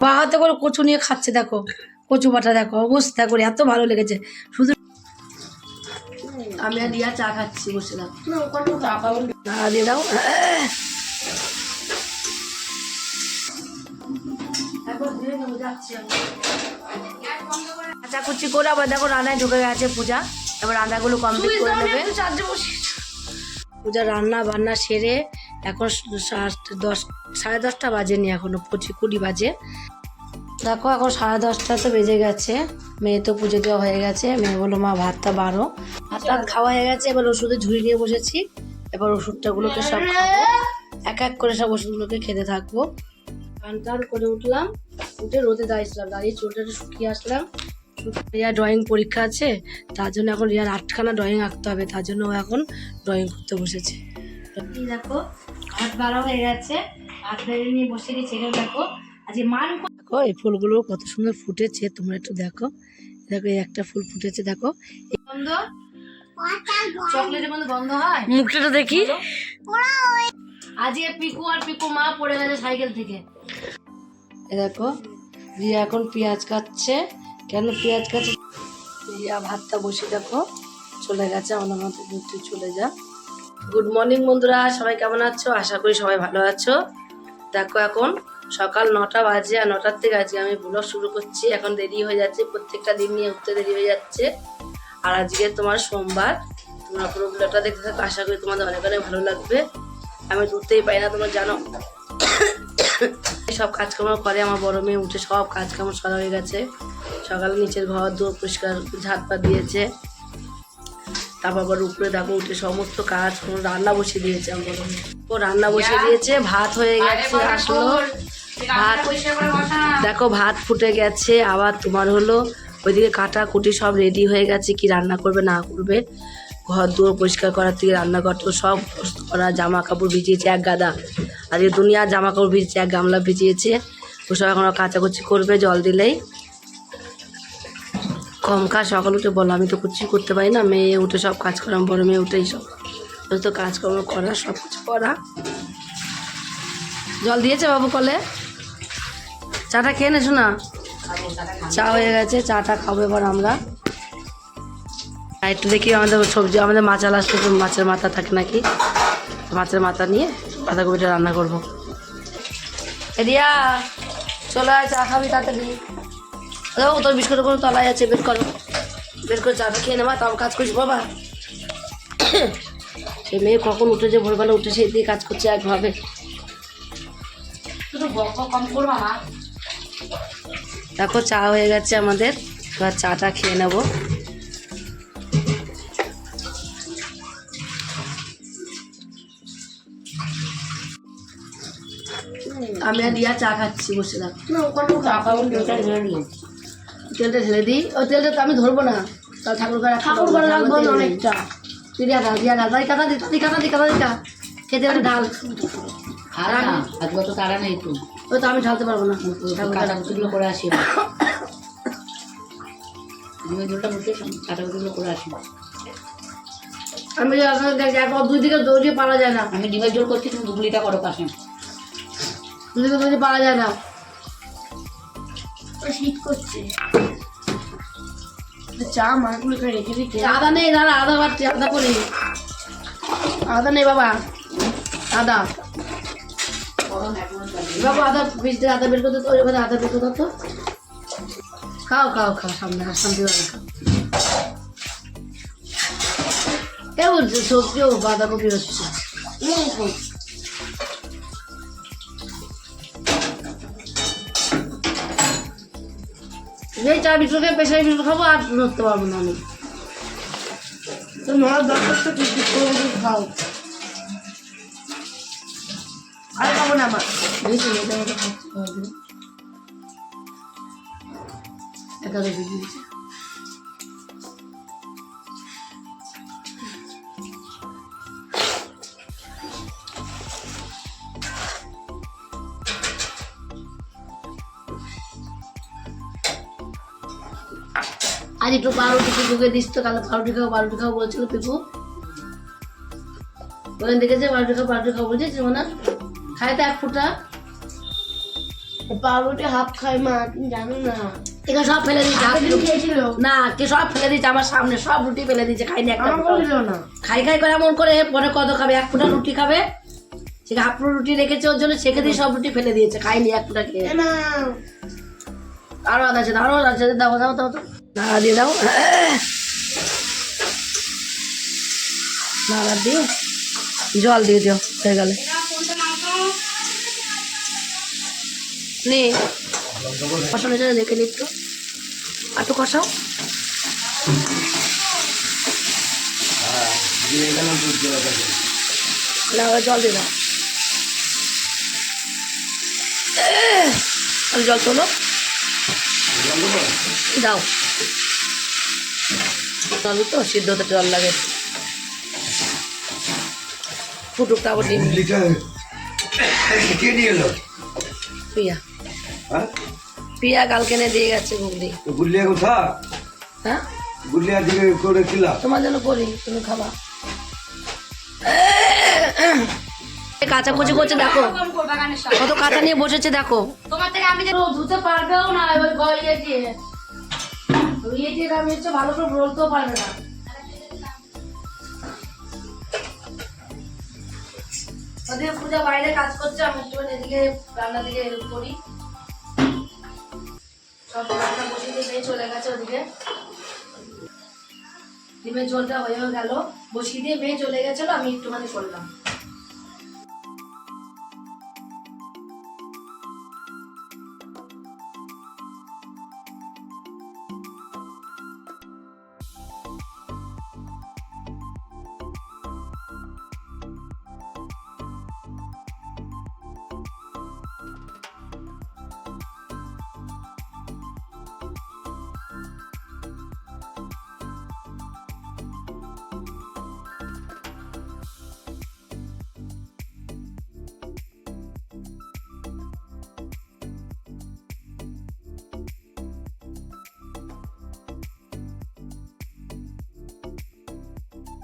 বা হাতে করে কচু নিয়ে খাচ্ছে দেখো। কচু বাটা দেখো। অবস্থা করে এত ভালো লেগেছে। শুধু আমি আর রিয়া চা খাচ্ছি বসে না দিয়ে দাও। আচ্ছা কুচি করে আবার দেখো রান্নায় ঢুকে গেছে পূজা। এবার রান্নাগুলো কমপ্লিট করে নেবে। পূজা রান্না বান্না সেরে এখন দশ, সাড়ে দশটা বাজেনি এখনও, পঁচিশ কুড়ি বাজে। দেখো, এখন সাড়ে দশটা তো বেজে গেছে। মেয়ে তো পুজো দেওয়া হয়ে গেছে। মেয়ে বলল, মা, ভাতটা বারো ভাত টাত খাওয়া হয়ে গেছে। এবার ওষুধে ঝুড়ি নিয়ে বসেছি। এবার ওষুধটাগুলোকে সব এক এক করে সব ওষুধগুলোকে খেতে থাকব। টান টান করে উঠলাম। উঠে রোদে দাঁড়িয়েছিলাম। দাঁড়িয়ে চুলটা শুকিয়ে আসলাম। রিয়া ড্রয়িং পরীক্ষা আছে। তার জন্য এখন রিয়ার আটখানা ড্রয়িং আঁকতে হবে। তার জন্য ও এখন ড্রয়িং করতে বসেছে। দেখো ভাত বাড়া হয়ে গেছে। ভাত বেড়ে নিয়ে বসে গেছে এখানে দেখো আজকে মান দেখো এই ফুলগুলো কত সুন্দর ফুটেছে তোমরা একটু দেখো। দেখো এই একটা ফুল ফুটেছে দেখো। গন্ধ চকলেটের মধ্যে গন্ধ হয়? মুখটা তো দেখি। আজকে পিকু আর পিকু মা পড়ে গেছে সাইকেল থেকে। এ দেখো রিয়া এখন পেঁয়াজ কাটছে। কেন পেঁয়াজ কাটছে? রিয়া ভাতটা বসে দেখো চলে গেছে আমাদের মতো চলে যা। গুড মর্নিং বন্ধুরা। সবাই কেমন আছো? আশা করি সবাই ভালো আছো। দেখো এখন সকাল নটা বাজে আর নটার থেকে আজকে আমি ব্লগ শুরু করছি। এখন দেরি হয়ে যাচ্ছে, প্রত্যেকটা দিন নিয়ে উঠতে দেরি হয়ে যাচ্ছে। আর আজকে তোমার সোমবার। তোমরা পুরো ব্লগটা দেখতে থাকো। আশা করি তোমাদের অনেক অনেক ভালো লাগবে। আমি উঠতেই পাই না, তোমরা জানো। সব কাজকর্ম করে আমার বড় মেয়ে উঠে সব কাজকর্ম সারা হয়ে গেছে। সকালে নিচের ঘর দুয়ার পরিষ্কার, ঝাঁট পা দিয়েছে। তারপর আবার উপরে দেখো উঠে সমস্ত কাজ রান্না বসিয়ে দিয়েছে আমার ও রান্না বসিয়ে দিয়েছে ভাত হয়ে গেছে আসলো। ভাত দেখো ভাত ফুটে গেছে আবার তোমার হলো ওইদিকে কাটা কুটি সব রেডি হয়ে গেছে কি রান্না করবে না করবে। ঘর দুয়ার পরিষ্কার করার থেকে রান্নাঘর তো সব করা জামা কাপড় ভিজিয়েছে এক গাদা। আজকে দুনিয়া জামা কাপড় ভিজিয়েছে এক গামলা ভিজিয়েছে। ওসব এখন কাচাকুচি করবে জল দিলেই। কম কাজ, সকাল উঠে বলো আমি তো কিছুই করতে পারি না, মেয়ে উঠে সব কাজ করা বড় মেয়ে উঠেই সব তো কাজকর্ম করা, সব কিছু করা। জল দিয়েছে বাবু কলে? চাটা খেয়ে নেছো না? চা হয়ে গেছে, চাটা খাব এবার আমরা। একটু দেখি আমাদের সবজি, আমাদের মাছ আলা আসলে মাছের মাথা থাকে নাকি? মাছের মাথা নিয়ে বাঁধাকপিটা রান্না করব। রিয়া চলে আয়, চা খাবি তাড়াতাড়ি। দেখো তোর বিস্কুটের কোনো তলায় আছে বের করো। বের করে চাটা খেয়ে নেবা তাও কাজ করিস বাবা। সে মেয়ে কখন উঠেছে ভোরবেলা উঠে সেই দিয়ে কাজ করছে একভাবে। দেখো চা হয়ে গেছে আমাদের। এবার চাটা খেয়ে নেব। আমি আর রিয়া চা খাচ্ছি বসে থাক। তেলটা ঢেলে দিই। ওই তেলটা তো আমি ধরবো না। তাহলে ঠাকুর ঘরে ঠাকুর ঘরে রাখব অনেকটা। তুই দিয়া ডাল দিয়া ডাল তাই কাদা দি তাই কাদা দি কাদা দি কা খেতে হবে ডাল। আর না। আজকে তো তারা নেই তো। ওই তো আমি ঢালতে পারব না। ঠাকুর ঘরে কাটা রাখব। করে আসি। ডিমের ঝোলটা বলতে কাটা কুচিগুলো করে আসি। আমি দুই দিকে দৌড়িয়ে পারা যায় না। আমি ডিমের ঝোল করছি তুমি দুগুলিটা করো পাশে। দুই দিকে দৌড়িয়ে পারা যায় না। শীত করছে। চা মাগুলো রেখে দিতে। আদা নেই দাদা আদা বাড়ছি আদা করি। আদা নেই বাবা আদা। বাবা আদা আদা বের করতে তো আদা বের করতে তো। খাও খাও খাও সামনে ভাবে খাও। কেমন সবজিও বাঁধাকপি হচ্ছে। এই চা বিস্কুটে পেশাই বিস্কুট খাব আর ধরতে পারব না আমি। তো মার দরকার করে খাও। আর খাব না আমার এটা আমাকে দিয়েছে। আজ একটু পাউরুটি পিকুকে দিস তো কালো পাউরুটি খাও পাউরুটি খাও বলছিল পিকু ওখানে দেখেছে পাউরুটি খাও পাউরুটি খাও বলছে জীবনা খায় তো এক ফুটা। পাউরুটি হাফ খাই মা তুমি জানো না। এখানে সব ফেলে খেয়েছিল? না কে সব ফেলে দিয়েছে আমার সামনে সব রুটি ফেলে দিয়েছে খাইনি একটা আমার ফুটাও। দিল না। খাই খাই করে এমন করে পরে কত খাবে? এক ফুটা রুটি খাবে। সে হাফ রুটি রেখেছে ওর জন্য সেখে দিয়ে সব রুটি ফেলে দিয়েছে খাইনি এক ফুটা খেয়ে। আরও আদা আছে আরও আছে দাও দাও দাও দাও। নাড়া দিয়ে দাও নাড়া দিয়ে জল দিয়ে দিও হয়ে গেলে নে কষানো জন্য দেখে নি একটু একটু কষাও না জল দিয়ে দাও জল তোলো দাও আলু তো সিদ্ধ হতে জল লাগে। ফুটুক তারপর ডিম। কে নিয়ে এলো? পিয়া। হ্যাঁ? পিয়া কালকে এনে দিয়ে গেছে তো গুলিয়া কোথা হ্যাঁ? গুলিয়া দিকে করে কিলা তোমার জন্য করি তুমি খাবা। কাঁচা কুচি করছে দেখো। কত কাঁচা নিয়ে বসেছে দেখো। তোমার থেকে আমি ধুতে পারবেও না ইয়ে ইয়ে আমি হচ্ছে, ভালো করে না। বাইরে কাজ করছে, আমি এদিকে হেল্প করি। সব রান্না বসিয়ে দিয়ে চলে গেছে ওদিকে। ডিমের ঝোলটা হয়েও গেল। বসিয়ে দিয়ে মেয়ে চলে গেছিল, আমি একটুখানি করলাম।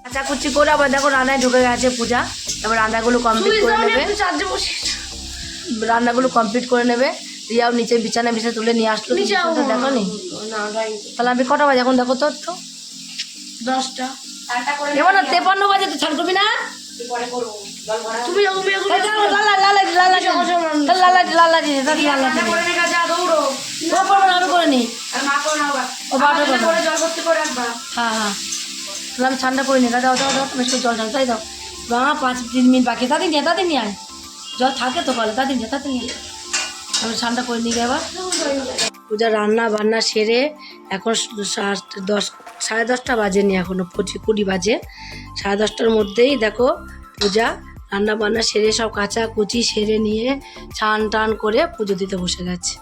কাঁচা কুচি করে আবার দেখো রান্নায় ঢুকে গেছে পূজা এবার রান্নাগুলো কমপ্লিট করে নেবে রান্নাগুলো কমপ্লিট করে নেবে রিয়াও নিচে বিছানা বিছানা তুলে নিয়ে আসলো দেখো নি তাহলে আমি কটা বাজে এখন দেখো তো একটু দশটা এবার না তেপান্ন বাজে তো ছাড় করবি না হ্যাঁ হ্যাঁ আমি ঠান্ডা করে নি, দাও দাও দাও বেশ করে জল ঢাল তাই দাও। বা পাঁচ, তিন মিনিট বাকি তাদের নিয়ে তাদের নিয়ে আয়। জল থাকে তো কলে তাদের নিয়ে তাদের নিয়ে। আমি ঠান্ডা করে নিয়ে এবার পূজা রান্না বান্না সেরে এখন দশ, সাড়ে দশটা বাজেনি এখনও, পঁচিশ কুড়ি বাজে। সাড়ে দশটার মধ্যেই দেখো পূজা রান্না বান্না সেরে সব কাঁচা কুচি সেরে নিয়ে ছান টান করে পুজো দিতে বসে গেছে।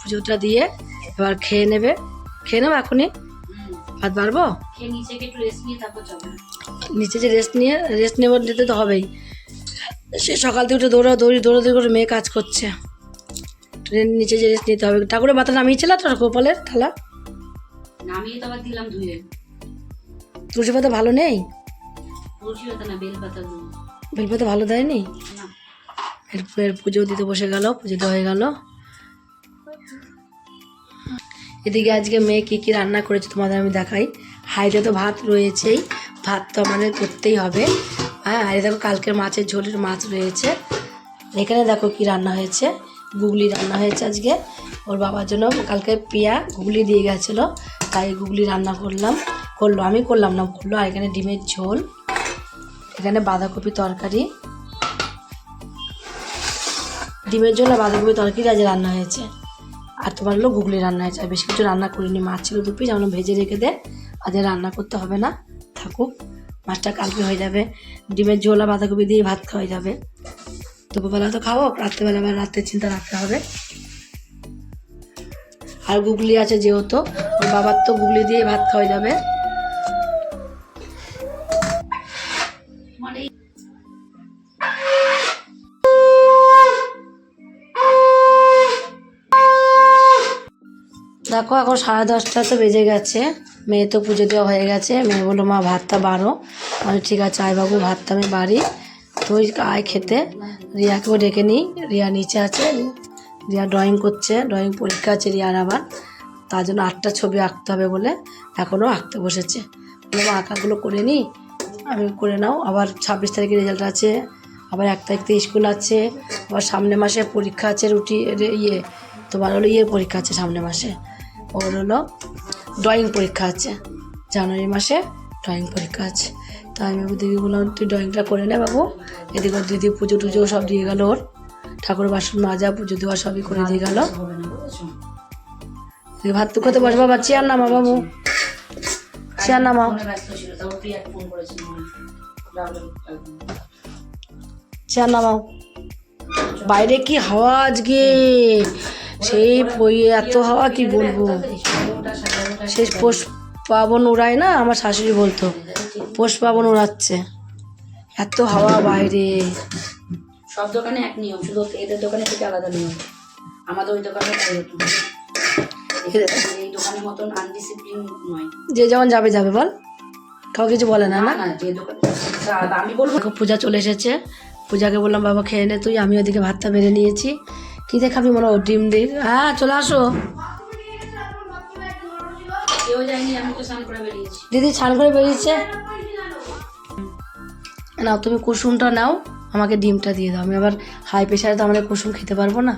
পুজোটা দিয়ে এবার খেয়ে নেবে, খেয়ে নেব এখনই। ভাত পারব নিচে যে রেস্ট নিয়ে রেস্ট নেবার নিতে তো হবেই। সে সকাল থেকে উঠে দৌড়া দৌড়ি দৌড়াদৌড়ি করে মেয়ে কাজ করছে। ট্রেন নিচে যে রেস্ট নিতে হবে। ঠাকুরের মাথা নামিয়েছিল তো গোপালের থালা? নামিয়ে তো আবার দিলাম ধুয়ে। তুলসী পাতা ভালো নেই? তুলসী পাতা না বেল পাতা বেলপাতা ভালো দেয়নি? এরপর পুজো দিতে বসে গেল পুজোটা হয়ে গেল। এদিকে আজকে মেয়ে কী কী রান্না করেছে তোমাদের আমি দেখাই। হাইতে তো ভাত রয়েছেই, ভাত তো আমাদের করতেই হবে। হ্যাঁ আর দেখো কালকের মাছের ঝোলের মাছ রয়েছে। এখানে দেখো কি রান্না হয়েছে, গুগলি রান্না হয়েছে আজকে। ওর বাবার জন্য কালকে পিয়া গুগলি দিয়ে গেছিল, তাই গুগলি রান্না করলাম। করল, আমি করলাম না, করল। আর এখানে ডিমের ঝোল, এখানে বাঁধাকপি তরকারি। ডিমের ঝোল আর বাঁধাকপি তরকারি আজ রান্না হয়েছে। আর তোমার হলো গুগলি রান্না আর বেশি কিছু রান্না করিনি। মাছ ছিল দু যেমন ভেজে রেখে দে। আজ রান্না করতে হবে না। থাকুক, মাছটা কালকে হয়ে যাবে। ডিমের ঝোলা বাঁধাকপি দিয়ে ভাত খাওয়া যাবে। দুপুরবেলা তো খাব, রাত্রেবেলা আবার রাত্রের চিন্তা রাখতে হবে। আর গুগলি আছে যেহেতু বাবার তো গুগলি দিয়ে ভাত খাওয়া যাবে। দেখো এখন সাড়ে দশটা তো বেজে গেছে। মেয়ে তো পুজো দেওয়া হয়ে গেছে। মেয়ে বলল, মা, ভাতটা বাড়ো। আমি ঠিক আছে আয় বাবু ভাতটা আমি বাড়ি। তুই আয় খেতে। রিয়াকেও ডেকে নিই। রিয়া নিচে আছে। রিয়া ড্রয়িং করছে। ড্রয়িং পরীক্ষা আছে রিয়ার আবার। তার জন্য আটটা ছবি আঁকতে হবে বলে এখনও আঁকতে বসেছে। বললাম আঁকাগুলো করে নিই। আমি করে নাও। আবার ছাব্বিশ তারিখে রেজাল্ট আছে। আবার এক তারিখ স্কুল আছে। আবার সামনে মাসে পরীক্ষা আছে রুটি ইয়ে। তোমার হলো ইয়ে পরীক্ষা আছে সামনে মাসে। ওর হলো ড্রয়িং পরীক্ষা আছে। জানুয়ারি মাসে ড্রয়িং পরীক্ষা আছে। তাই আমি বাবু দিদি বললাম, তুই ড্রয়িংটা করে নে বাবু। এদিকে ওর দিদি পুজো টুজো সব দিয়ে গেল ওর। ঠাকুর বাসন মাজা, পুজো দেওয়া সবই করে দিয়ে গেল। ভাত তো খেতে বস বাবা চেয়ার নামা বাবু। চেয়ার একদম। চেয়ার নামাও। বাইরে কি হাওয়া আজকে? সেই বই- এত হাওয়া কি বলব? শেষ পোষ পাবন উড়ায় না? আমার শাশুড়ি বলতো পোষ পাবন উড়াচ্ছে এত হাওয়া বাইরে। সব দোকানে এক নিয়ম শুধু এদের দোকানে থেকে আলাদা নিয়ম। আমাদের ওই দোকানে এই দোকানের মতন আনডিসিপ্লিন নয়। যে যেমন যাবে যাবে বল। কাউ কিছু বলে না না? না না যে দোকানে আমি বলব পূজা চলে এসেছে। পূজাকে বললাম বাবা খেয়ে নে তুই। আমি ওদিকে ভাতটা বেড়ে নিয়েছি। কী দেখাবি মনে হয় ডিম দিই হ্যাঁ চলে আসো। স্নান করে দিদি ছান করে বেরিয়েছে। নাও তুমি কুসুমটা নাও আমাকে ডিমটা দিয়ে দাও। আমি আবার হাই প্রেশারে তো আমাদের কুসুম খেতে পারব না।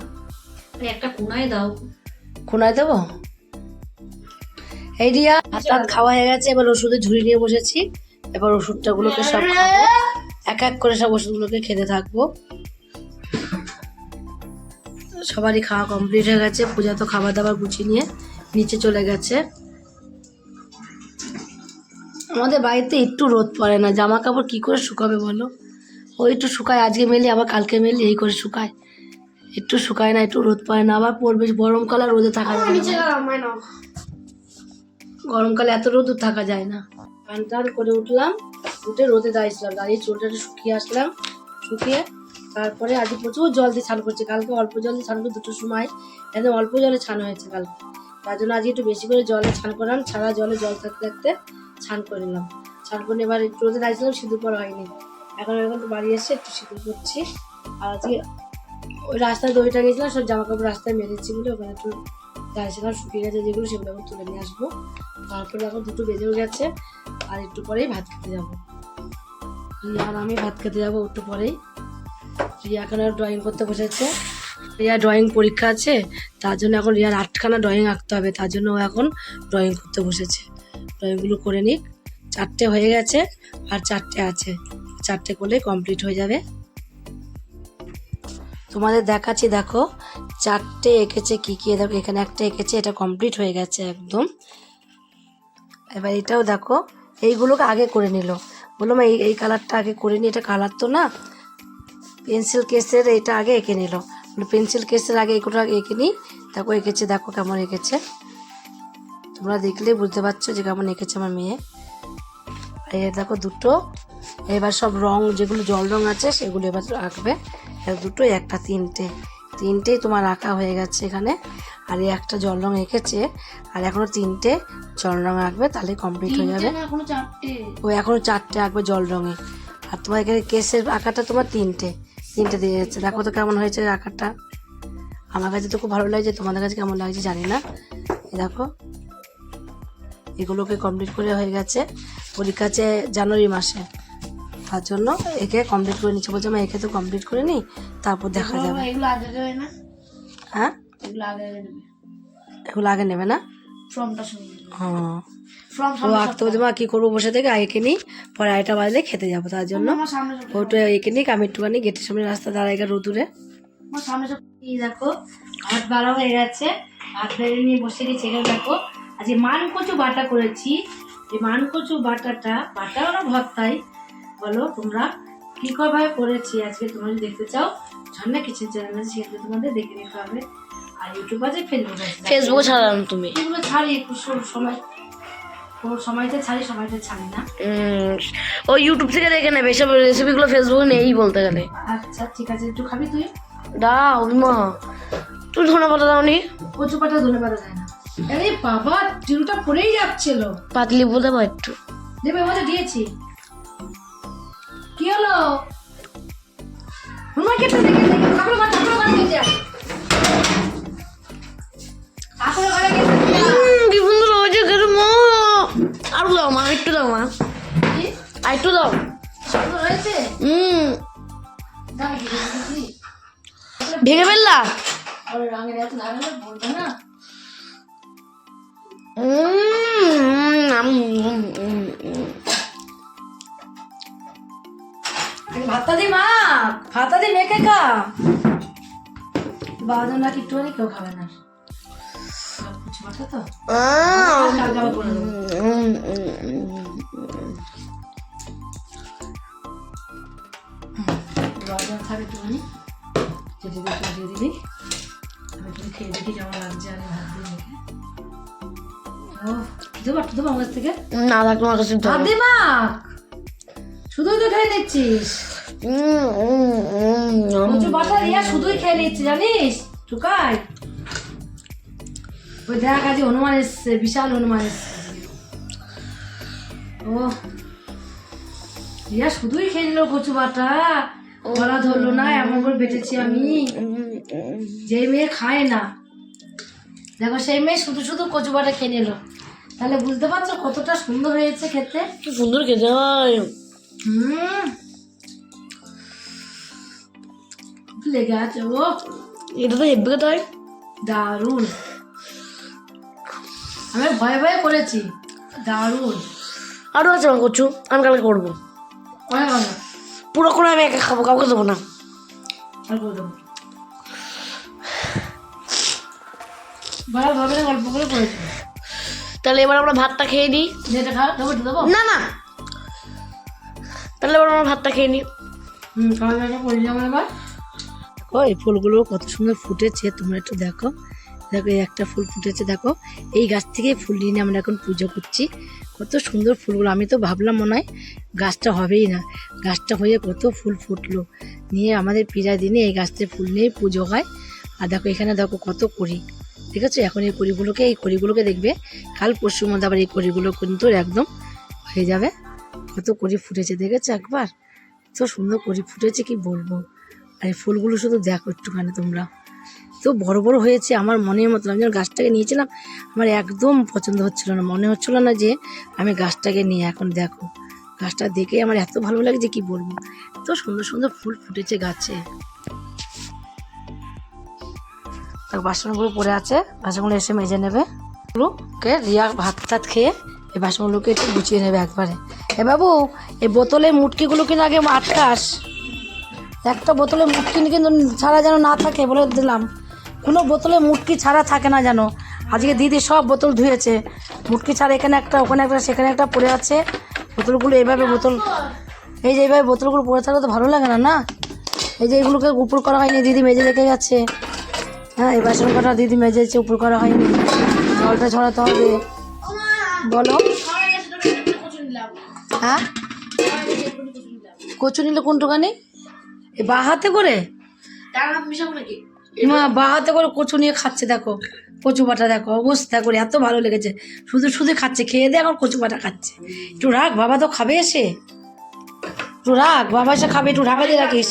একটা কোনায় দাও। কোনায় দেবো? এই রিয়া ভাত খাওয়া হয়ে গেছে এবার ওষুধের ঝুড়ি নিয়ে বসেছি। এবার ওষুধটাগুলোকে সব খাব। এক এক করে সব ওষুধগুলোকে খেতে থাকব। সবারই খাওয়া কমপ্লিট হয়ে গেছে। পূজা তো খাবার দাবার গুছিয়ে নিয়ে নিচে চলে গেছে। আমাদের বাড়িতে একটু রোদ পড়ে না। জামা কাপড় কী করে শুকাবে বলো? ওই একটু শুকায় আজকে মেলি আবার কালকে মেলি এই করে শুকায়। একটু শুকায় না একটু রোদ পড়ে না আবার পড়বে। গরমকালে আর রোদে থাকা যায় না। গরমকালে এত রোদ থাকা যায় না। স্নান টান করে উঠলাম উঠে রোদে দাঁড়িয়েছিলাম দাঁড়িয়ে চুলটা শুকিয়ে আসলাম শুকিয়ে তারপরে আজ প্রচুর জল দিয়ে স্নান করছে। কালকে অল্প জল দিয়ে স্নান করে দুটোর সময়। একদম অল্প জলে ছান হয়েছে কালকে। তার জন্য আজকে একটু বেশি করে জলে স্নান করলাম। ছাড়া জলে জল থাকতে থাকতে স্নান করে নিলাম। স্নান করে এবার একটু রোদে দাঁড়িয়েছিলাম, সিঁদুর পরা হয়নি। এখন এখন তো বাড়ি এসে একটু সিঁদুর করছি আর আজকে ওই রাস্তায় দড়িটা গেছিলাম, সব জামা কাপড় রাস্তায় মেরেছি বলে ওখানে একটু দাঁড়িয়েছিলাম, শুকিয়ে গেছে যেগুলো সেগুলো এখন তুলে নিয়ে আসব। তারপরে এখন দুটো বেজেও গেছে, আর একটু পরেই ভাত খেতে যাব। আর আমি ভাত খেতে যাব একটু পরেই। রিয়া এখন ড্রয়িং করতে বসেছে? রিয়া ড্রয়িং পরীক্ষা আছে, তার জন্য এখন রিয়ার আটখানা ড্রয়িং আঁকতে হবে, তার জন্য ও এখন ড্রয়িং করতে বসেছে। ড্রয়িংগুলো করে নিক। চারটে হয়ে গেছে, আর চারটে আছে। চারটে করলে কমপ্লিট হয়ে যাবে। তোমাদের দেখাচ্ছি, দেখো, চারটে এঁকেছে কী কী দেখো এখানে একটা এঁকেছে, এটা কমপ্লিট হয়ে গেছে একদম। এবার এটাও দেখো, এইগুলোকে আগে করে নিল। বললাম এই এই কালারটা আগে করে নি, এটা কালার তো না। পেন্সিল কেসের এটা আগে এঁকে নিল। পেন্সিল কেসের আগে এগুলো আগে এঁকে নিই দেখো এঁকেছে দেখো কেমন এঁকেছে। তোমরা দেখলে বুঝতে পারছ যে কেমন এঁকেছে আমার মেয়ে। আর এই দেখো দুটো এবার সব রং যেগুলো জল রং আছে সেগুলো এবার আঁকবে। এবার দুটো একটা তিনটে। তিনটেই তোমার আঁকা হয়ে গেছে এখানে। আর এই একটা জল রং এঁকেছে আর এখনও তিনটে জল রং আঁকবে তাহলে কমপ্লিট হয়ে যাবে। ও এখনও চারটে আঁকবে জল রঙে। আর তোমার এখানে কেসের আঁকাটা তোমার তিনটে। তিনটে দিয়ে যাচ্ছে দেখো তো কেমন হয়েছে আঁকাটা আমার কাছে তো খুব ভালো লাগছে তোমাদের কাছে কেমন লাগছে জানি না। দেখো এগুলোকে কমপ্লিট করে হয়ে গেছে পরীক্ষা আছে জানুয়ারি মাসে। তার জন্য একে কমপ্লিট করে নিচ্ছে বলছে আমি একে তো কমপ্লিট করে নিই তারপর দেখা যাবে। হ্যাঁ? এগুলো আগে নেবে না? ফর্মটা হ্যাঁ ও আঁকতে বলছে মা কী করব? বসে থেকে একে নিই পরে আড়াইটা বাজলে খেতে যাব তার জন্য। ওটা এঁকে নিক আমি একটুখানি গেটের সামনে রাস্তা দাঁড়াই গা রোদুরে। সামনে দেখো ভাত বাড়া হয়ে গেছে। ভাত বেড়ে নিয়ে বসে গেছি এখানে দেখো। মান কচু বাটা করেছি। এই মান কচু বাটাটা বাটা ওরা ভর্তাই বলো তোমরা কি করেছি আজকে তোমরা যদি দেখতে চাও ঝর্ণা কিচেন চ্যানেল আছে সেখানে তোমাদের দেখে নিতে হবে। আর ইউটিউব আছে ফেসবুক আছে। ফেসবুক ছাড়ানো তুমি। এগুলো ছাড়ি একটু সব সময় কোনো সময়তে ছাড়ি সময়তে ছাড়ি না। ও ইউটিউব থেকে দেখে নেবে এসব রেসিপিগুলো ফেসবুকে নেই বলতে গেলে। আচ্ছা ঠিক আছে একটু খাবি তুই? দাও মা তুই ধনে পাতা দাওনি? কচু পাতা ধনে পাতা যায় না। আরে বাবা টিরুটা পড়েই যাচ্ছিল পাতলি বলতে পার একটু। দেবে দিয়েছি। কি হলো? রুমা কেটে দেখে দেখে ঠাকুর ঘর ঠাকুর ঘর দিয়ে যা ঘরে উম, কি সুন্দর হয়েছে খেতে মা আর দাও মা একটু দাও মা। আর একটু দাও। হুম। ভেঙে ফেললা। ভাতটা দি মা ভাতা দি মেখে খা। বাদন নাকি একটুখানি কেউ খাবে না। থাকে একটুখানি। কেটে দিয়ে দিবি আমি একটু খেয়ে দেখি কেমন লাগছে আমি ভাত দিয়ে মেখে ও দেবো একটু দেবো আমার থেকে। না থাক তোমার কাছে ভাত দি মা শুধুই তো খেয়ে নিচ্ছিস। রিয়া শুধুই খেয়ে নিচ্ছে জানিস? টুকাই ওই দেখ আজ হনুমান এসছে বিশাল হনুমান এসছে। ও। রিয়া শুধুই খেয়ে নিল কচু বাটা গলা ধরলো না এমন করে বেটেছি আমি। যেই মেয়ে খায় না। দেখো সেই মেয়ে শুধু শুধু কচু বাটা খেয়ে নিল। তাহলে বুঝতে পারছ কতটা সুন্দর হয়েছে খেতে? কি সুন্দর খেতে হয়। হুম। লেগে আছে ও? এটা তো হেব্বি খেতে হয়। দারুণ। আমি ভয়ে ভয়ে করেছি। দারুণ। আরও আছে আমার কচু আমি কালকে করব। অনেক ভালো পুরো করে আমি একা খাব কাউকে দেবো না। আর করে দেবো ভালো ভাবে না গল্প করে করেছি। তাহলে এবার আমরা ভাতটা খেয়ে নিই। যেটা খাও দেবো দেবো? না না। তাহলে এবার আমরা ভাতটা খেয়ে নিই। হুম খাওয়া দাওয়া করে নিলাম এবার। দেখো ফুলগুলো কত সুন্দর ফুটেছে তোমরা একটু দেখো। দেখো, এই একটা ফুল ফুটেছে, দেখো। এই গাছ থেকে ফুল নিয়ে আমরা এখন পুজো করছি। কত সুন্দর ফুলগুলো, আমি তো ভাবলাম মনে হয় গাছটা হবেই না। গাছটা হয়ে কত ফুল ফুটলো। নিয়ে আমাদের পীড়া দিনে এই গাছতে ফুল নিয়ে পুজো হয়। আর দেখো, এখানে দেখো কত করি ঠিক আছে? এখন এই কড়িগুলোকে এই কড়িগুলোকে দেখবে, কাল পরশুর মধ্যে আবার এই কড়িগুলো কিন্তু একদম হয়ে যাবে। কত কড়ি ফুটেছে, দেখেছ একবার? তো সুন্দর করি ফুটেছে, কি বলব? আর এই ফুলগুলো শুধু দেখো একটুখানি তোমরা। তো বড় বড় হয়েছে, আমার মনের মতন। আমি যখন গাছটাকে নিয়েছিলাম, আমার একদম পছন্দ হচ্ছিল না। মনে হচ্ছিল না যে আমি গাছটাকে নিয়ে, এখন দেখো, গাছটা দেখে আমার এত ভালো লাগে যে কি বলব? এত সুন্দর সুন্দর ফুল ফুটেছে গাছে। বাসনগুলো পড়ে আছে, বাসনগুলো এসে মেজে নেবে। ওকে রিয়া ভাত টাত খেয়ে, এই বাসনগুলোকে একটু গুছিয়ে নেবে একবারে। এ বাবু, এই বোতলে মুটকিগুলো কিন্তু আগে আটকাস। একটা বোতলে মুটকি কিন্তু ছাড়া যেন না থাকে বলে দিলাম। কোনো বোতলে মুটকি ছাড়া থাকে না যেন আজকে দিদি সব বোতল ধুয়েছে। মুটকি ছাড়া এখানে একটা, ওখানে একটা, সেখানে একটা পড়ে আছে। বোতলগুলো এইভাবে বোতল এই যে এইভাবে বোতলগুলো পড়ে থাকলে তো ভালো লাগে না না? এই যে এগুলোকে উপর করা হয়নি, দিদি মেজে রেখে যাচ্ছে হ্যাঁ এই বাসন কটা দিদি মেজেছে, উপর করা হয়নি। জলটা ছড়াতে হবে। বলো। হ্যাঁ? কচু নিলে কোন দোকানে এই বা হাতে করে? মা বা হাতে করে কচু নিয়ে খাচ্ছে দেখো। কচু বাটা দেখো অবস্থা করে এত ভালো লেগেছে। শুধু শুধু খাচ্ছে খেয়ে দিয়ে এখন কচু বাটা খাচ্ছে। একটু রাখ বাবা তো খাবে এসে। একটু রাখ বাবা এসে খাবে একটু ঢাকা দিয়ে রাখিস।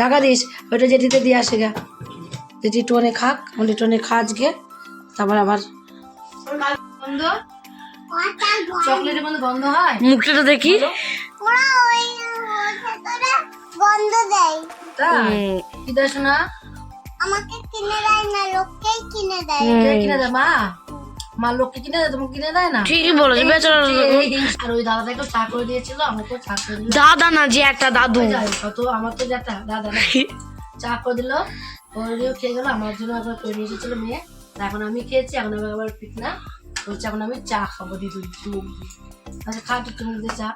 ঢাকা দিস ওইটা জেঠিতে দিয়ে আসে গা। জেঠি একটু অনেক খাক অনেক একটু অনেক খা আজকে। তারপর আবার চকলেটের মধ্যে গন্ধ হয়? মুখটা দেখি। গন্ধ দেয় শোনা? আমাকে কিনে দেয় না লোককেই কিনে দেয়। কে কিনে দেয়? মা? মা লোককে কিনে দেয় তোমাকে কিনে দেয় না? ঠিকই বলেছে বেচারা আর ওই দাদাটাকেও চা করে দিয়েছিল আমাকেও চা করে দিল। দাদা না যে একটা দাদু। তো আমার তো যেটা দাদা না। চা করে দিল ওরিও খেয়ে গেল আমার জন্য একবার করে নিয়ে এসেছিল মেয়ে। এখন আমি খেয়েছি এখন আমি আবার পিক না বলছে এখন আমি চা খাব দিদি দিয়ে আচ্ছা খা একটু চুমুক দিয়ে চা।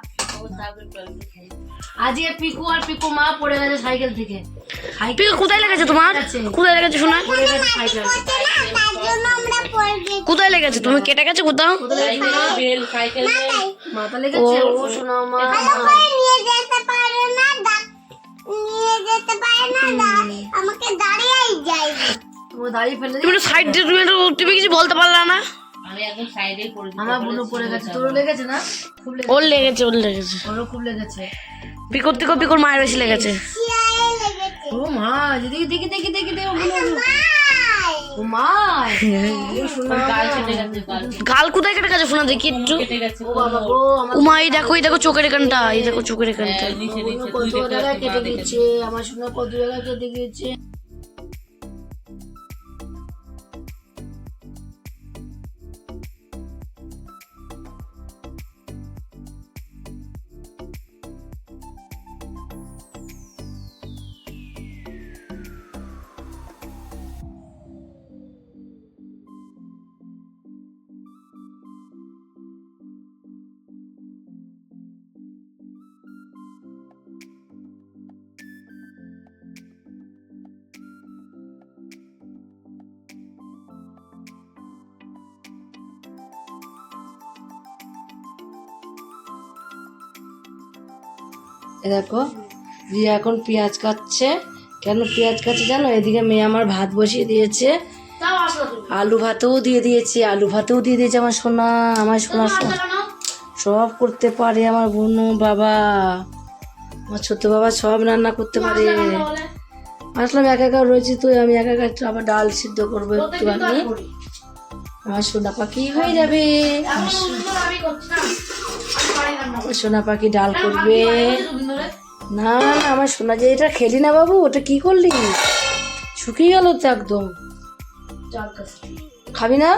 আজকে পিকু আর পিকু মা পড়ে গেছে সাইকেল থেকে। পিকু কোথায় লেগেছে তোমার? কোথায় লেগেছে শোনা? কোথায় লেগেছে? তুমি কেটে গেছে কোথাও? মাথা লেগেছে? ও শোনা মা। নিয়ে যেতে পারে না নিয়ে যেতে পারে না আমাকে দাঁড়িয়েই যায় ও দাঁড়িয়ে ফেলে তুমি সাইড দিয়ে তুমি একটু- তুমি কিছু বলতে পারলা না? আমার বুনো পড়ে গেছে। তোরও লেগেছে না? খুব লেগেছে। ওর লেগেছে ওর লেগেছে। ওরও খুব লেগেছে। পিকর থেকে পিকর মায়ের বেশি লেগেছে। ও মা দেখি দেখি দেখি দেখি দেখি ওগুলো মাই মাই ও মাই গাল কোথায় কেটে গেছে শোনা দেখি একটু। উমা এই দেখো এই দেখো চোখের এখানটা এই দেখো চোখের এখানটা। কত জায়গায় কেটে গেছে। আমার শোনা কত জায়গায় কেটে গেছে এ দেখো রিয়া এখন পেঁয়াজ কাটছে। কেন পেঁয়াজ কাটছে জানো? এদিকে মেয়ে আমার ভাত বসিয়ে দিয়েছে। আলু ভাতেও দিয়ে দিয়েছে আলু ভাতেও দিয়ে দিয়েছে আমার সোনা আমার সোনা সব। করতে পারে আমার বোনু বাবা। আমার ছোট বাবা সব রান্না করতে পারে। আসলাম একা একা রয়েছি তো আমি একা একা আবার ডাল সিদ্ধ করব একটুখানি। আমার সোনা পাখি হয়ে যাবে। সোনা পাখি ডাল করবে। না না আমার সোনা যে এটা খেলি না বাবু ওটা কি করলি? শুকিয়ে গেল তো একদম। খাবি না?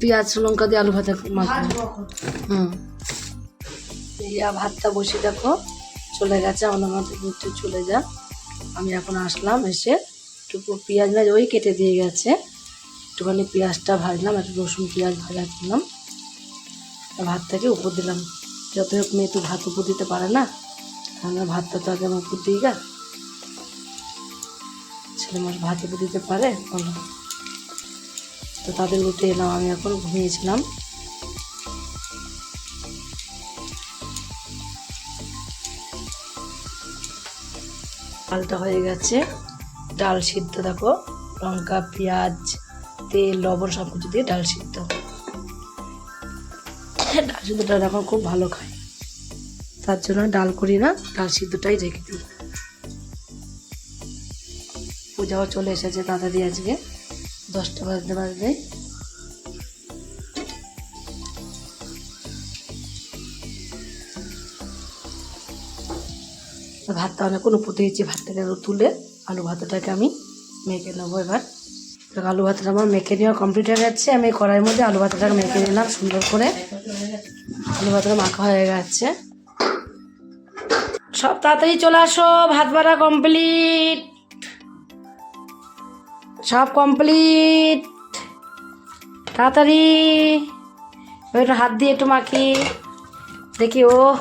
পেঁয়াজ লঙ্কা দিয়ে আলু ভাতে মাখবো হুম। ইয়া ভাতটা বসে দেখো চলে গেছে আমার মাথায় ঘুরতে চলে যা। আমি এখন আসলাম এসে একটু পেঁয়াজ ভাজ ওই কেটে দিয়ে গেছে। একটুখানি পেঁয়াজটা ভাজলাম একটু রসুন পেঁয়াজ ভাজা করলাম ভাতটাকে উপর দিলাম। যত হোক মেয়ে তো ভাত উপর দিতে পারে না। আমরা ভাতটা তো আগে আমি উপর দিই গা। ছেলে মানুষ ভাত উপর দিতে পারে? তো তাদের উঠে এলাম, আমি এখন ঘুমিয়েছিলাম। ডালটা হয়ে গেছে। ডাল সিদ্ধ, দেখো। লঙ্কা, পেঁয়াজ, তেল, লবণ সব কিছু দিয়ে ডাল সিদ্ধ। ডাল সিদ্ধটা এখন খুব ভালো খাই তার জন্য ডাল করি না, ডাল সিদ্ধটাই রেখে দিই পূজাও চলে এসেছে তাড়াতাড়ি আজকে। দশটা বাজতে বাজতে ভাতটা অনেকক্ষণ উপর দিয়েছি ভাতটাকে তুলে আলু ভাতটাকে আমি মেখে নেব এবার। আলু ভাতটা আমার মেখে নেওয়া কমপ্লিট হয়ে গেছে, আমি কড়াইয়ের মধ্যে আলু ভাতটাকে মেখে নিলাম সুন্দর করে। আলু ভাতটা মাখা হয়ে গেছে। সব তাড়াতাড়ি চলে আসো ভাত বাড়া কমপ্লিট। সব কমপ্লিট। তাড়াতাড়ি। একটু হাত দিয়ে একটু মাখি। দেখি ও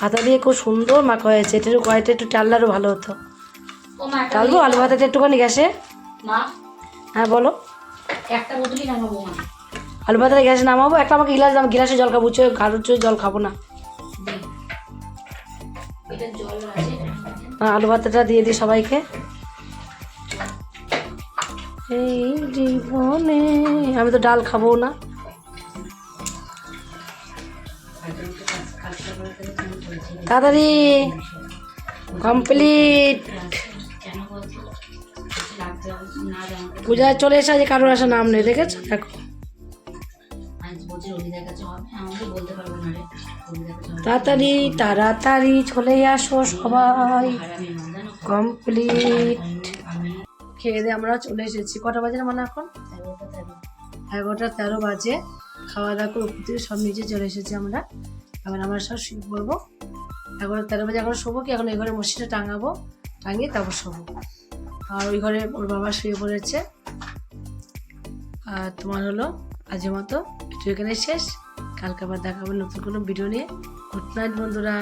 হাতা দিয়ে খুব সুন্দর মাখা হয়েছে। এটা একটু কড়াইটা একটু টাললেও ভালো হতো। টালবো আলু ভাতাটা একটুখানি গ্যাসে। মা। হ্যাঁ বলো। একটা বোতলই নামাবো মা। আলু ভাতাটা গ্যাসে নামাবো একটা আমাকে গিলাস দাম গিলাসে জল খাব চো কারোর চো জল খাব না। আর আলু ভাতাটা দিয়ে দিই সবাইকে। এই জীবনে আমি তো ডাল খাব না। তাড়াতাড়ি কমপ্লিট। পূজায় চলে এসে আজ কারোর আসা নাম নেই দেখেছ? দেখো। তাড়াতাড়ি তাড়াতাড়ি চলে আসো সবাই। কমপ্লিট। খেয়ে দিয়ে আমরা চলে এসেছি। কটা বাজে মানে এখন? এগারোটা তেরো বাজে। খাওয়া দাওয়া করে উপর সব নিচে চলে এসেছি আমরা। এবার আমরা সব শুয়ে পড়ব। এগারোটা তেরো বাজে, এখন শোবো কি? এখন এই ঘরে মসজিদটা টাঙাবো। টাঙিয়ে তারপর শোবো। আর ওই ঘরে ওর বাবা শুয়ে পড়েছে। আর তোমার হলো আজের মতো। এখানে শেষ। কালকে আবার দেখাবো নতুন কোনো ভিডিও নিয়ে। গুড নাইট বন্ধুরা।